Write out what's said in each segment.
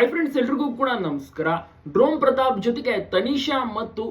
Hi friends ಎಲ್ರಿಗೂ ಕೂಡ ನಮಸ್ಕಾರ. ಡ್ರೋಮ್ ಪ್ರತಾಪ್ ಜೊತೆಗೆ ತನಿಷಾ ಮತ್ತು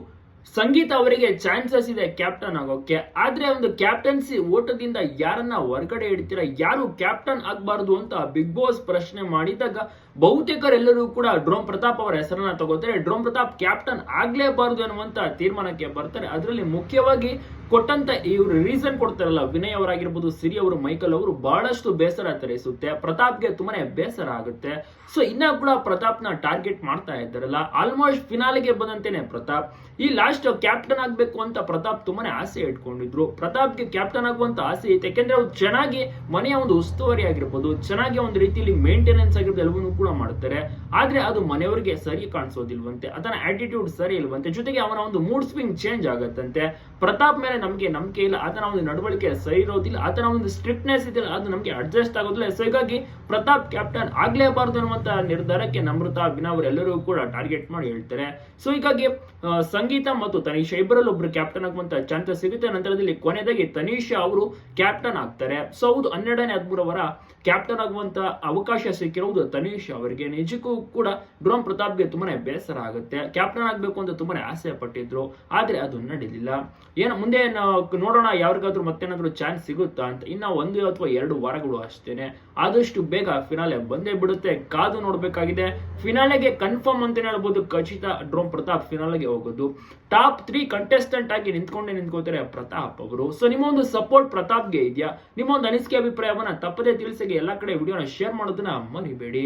ಸಂಗೀತ ಅವರಿಗೆ ಚಾನ್ಸಸ್ ಇದೆ ಕ್ಯಾಪ್ಟನ್ ಆಗೋಕೆ ಆದ್ರೆ ಒಂದು ಕ್ಯಾಪ್ಟನ್ಸಿ ಓಟದಿಂದ ಯಾರನ್ನ ಹೊರಗಡೆ ಇಡ್ತೀರಾ ಯಾರು ಕ್ಯಾಪ್ಟನ್ ಆಗಬಾರ್ದು ಅಂತ ಬಿಗ್ ಬಾಸ್ ಪ್ರಶ್ನೆ ಮಾಡಿದಾಗ ಬಹುತೇಕರೆಲ್ಲರೂ ಕೂಡ ಡ್ರೋಮ್ ಪ್ರತಾಪ್ ಅವರ ಹೆಸರನ್ನ ತಗೋತಾರೆ. ಡ್ರೋಮ್ ಪ್ರತಾಪ್ ಕ್ಯಾಪ್ಟನ್ ಆಗ್ಲೇಬಾರ್ದು ಅನ್ನುವಂತ ತೀರ್ಮಾನಕ್ಕೆ ಬರ್ತಾರೆ. ಅದರಲ್ಲಿ ಮುಖ್ಯವಾಗಿ ಕೊಟ್ಟಂತ ಇವರು ರೀಸನ್ ಕೊಡ್ತಾರಲ್ಲ, ವಿನಯ್ ಅವರಾಗಿರ್ಬೋದು, ಸಿರಿ ಅವರು, ಮೈಕಲ್ ಅವರು ಬಹಳಷ್ಟು ಬೇಸರ ತರಿಸುತ್ತೆ. ಪ್ರತಾಪ್ಗೆ ತುಂಬಾನೇ ಬೇಸರ ಆಗುತ್ತೆ. ಸೊ ಇನ್ನ ಕೂಡ ಪ್ರತಾಪ್ನ ಟಾರ್ಗೆಟ್ ಮಾಡ್ತಾ ಇದ್ದಾರಲ್ಲ. ಆಲ್ಮೋಸ್ಟ್ ಫಿನಾಲಿಗೆ ಬಂದಂತೇನೆ ಪ್ರತಾಪ್. ಈ ಲಾಸ್ಟ್ ಕ್ಯಾಪ್ಟನ್ ಆಗ್ಬೇಕು ಅಂತ ಪ್ರತಾಪ್ ತುಂಬಾನೇ ಆಸೆ ಇಟ್ಕೊಂಡಿದ್ರು. ಪ್ರತಾಪ್ಗೆ ಕ್ಯಾಪ್ಟನ್ ಆಗುವಂತ ಆಸೆ ಇತ್ತು. ಯಾಕೆಂದ್ರೆ ಅವ್ರು ಚೆನ್ನಾಗಿ ಮನೆಯ ಒಂದು ಉಸ್ತುವಾರಿ ಆಗಿರ್ಬೋದು, ಚೆನ್ನಾಗಿ ಒಂದು ರೀತಿಯಲ್ಲಿ ಮೇಂಟೆನೆನ್ಸ್ ಆಗಿರ್ಬೋದು, ಎಲ್ಲವನ್ನೂ ಕೂಡ ಮಾಡ್ತಾರೆ. ಆದ್ರೆ ಅದು ಮನೆಯವರಿಗೆ ಸರಿ ಕಾಣಿಸೋದಿಲ್ವಂತೆ ಅದನ್ನ ಆಟಿಟ್ಯೂಡ್ ಸರಿ ಇಲ್ವಂತೆ. ಜೊತೆಗೆ ಅವನ ಒಂದು ಮೂಡ್ ಸ್ವಿಂಗ್ ಚೇಂಜ್ ಆಗತ್ತಂತೆ. ಪ್ರತಾಪ್ ಮೇಲೆ ನಮಗೆ ನಂಬಿಕೆ ಇಲ್ಲ ಆತನ ಒಂದು ನಡವಳಿಕೆ ಸರಿ ಇರೋದಿಲ್ಲ ಆತನ ಒಂದು ಸ್ಟ್ರಿಕ್ಟ್ನೆಸ್ ಇದೆಯಲ್ಲ ಅದು ನಮಗೆ ಅಡ್ಜಸ್ಟ್ ಆಗೋದಿಲ್ಲ. ಸೊ ಹೀಗಾಗಿ ಪ್ರತಾಪ್ ಕ್ಯಾಪ್ಟನ್ ಆಗ್ಲೇಬಾರ್ದು ಅನ್ನುವಂತ ನಿರ್ಧಾರಕ್ಕೆ ನಮ್ರತಾ, ಅಭಿನವ್ ಅವರೆಲ್ಲರೂ ಕೂಡ ಟಾರ್ಗೆಟ್ ಮಾಡಿ ಹೇಳ್ತಾರೆ. ಸೊ ಹೀಗಾಗಿ ಸಂಗೀತ ಮತ್ತು ತನೀಶ್ ಇಬ್ಬರಲ್ಲಿ ಒಬ್ರು ಕ್ಯಾಪ್ಟನ್ ಆಗುವಂತ ಚಾನ್ಸಸ್ ಸಿಗುತ್ತೆ. ನಂತರದಲ್ಲಿ ಕೊನೆಯದಾಗಿ ತನೀಶ್ ಅವರು ಕ್ಯಾಪ್ಟನ್ ಆಗ್ತಾರೆ. ಸೊ ಹೌದು, ಹನ್ನೆರಡನೇ ಹದಿಮೂರವರ ಕ್ಯಾಪ್ಟನ್ ಆಗುವಂತ ಅವಕಾಶ ಸಿಕ್ಕಿರುವುದು ತನೀಶ್ ಅವರಿಗೆ. ನಿಜಕ್ಕೂ ಕೂಡ ಡ್ರೋಮ್ ಪ್ರತಾಪ್ಗೆ ತುಂಬಾನೇ ಬೇಸರ ಆಗುತ್ತೆ. ಕ್ಯಾಪ್ಟನ್ ಆಗಬೇಕು ಅಂತ ತುಂಬಾನೇ ಆಸೆ ಪಟ್ಟಿದ್ರು ಆದ್ರೆ ಅದು ನಡೀಲಿಲ್ಲ. ಏನು ಮುಂದೆ ನೋಡೋಣ ಯಾರಿಗಾದ್ರೂ ಮತ್ತೇನಾದ್ರೂ ಚಾನ್ಸ್ ಸಿಗುತ್ತಾ ಅಂತ ಇನ್ನ ಒಂದು ಅಥವಾ ಎರಡು ವಾರಗಳು ಅಷ್ಟೇನೆ. ಆದಷ್ಟು ಬೇಗ ಫಿನಾಲೆ ಬಂದೇ ಬಿಡುತ್ತೆ. ಕಾದು ನೋಡಬೇಕಾಗಿದೆ. ಫಿನಾಲೆಗೆ ಕನ್ಫರ್ಮ್ ಅಂತಾನೆ ಹೇಳ್ಬೋದು ಖಚಿತ ಡ್ರೋಮ್ ಪ್ರತಾಪ್ ಫಿನಾಲೆಗೆ ಹೋಗೋದು. ಟಾಪ್ ತ್ರೀ ಕಂಟೆಸ್ಟೆಂಟ್ ಆಗಿ ನಿಂತ್ಕೊಂಡೇ ನಿಂತ್ಕೋತಾರೆ ಪ್ರತಾಪ್ ಅವರು. ಸೊ ನಿಮ್ಮ ಒಂದು ಸಪೋರ್ಟ್ ಪ್ರತಾಪ್ಗೆ ಇದೆಯಾ? ನಿಮ್ಮ ಒಂದು ಅನಿಸಿಕೆ ಅಭಿಪ್ರಾಯವನ್ನ ತಪ್ಪದೇ ತಿಳಿಸಿಗೆ ಎಲ್ಲಾ ಕಡೆ ವಿಡಿಯೋನ ಶೇರ್ ಮಾಡೋದನ್ನ ಮರಿಬೇಡಿ.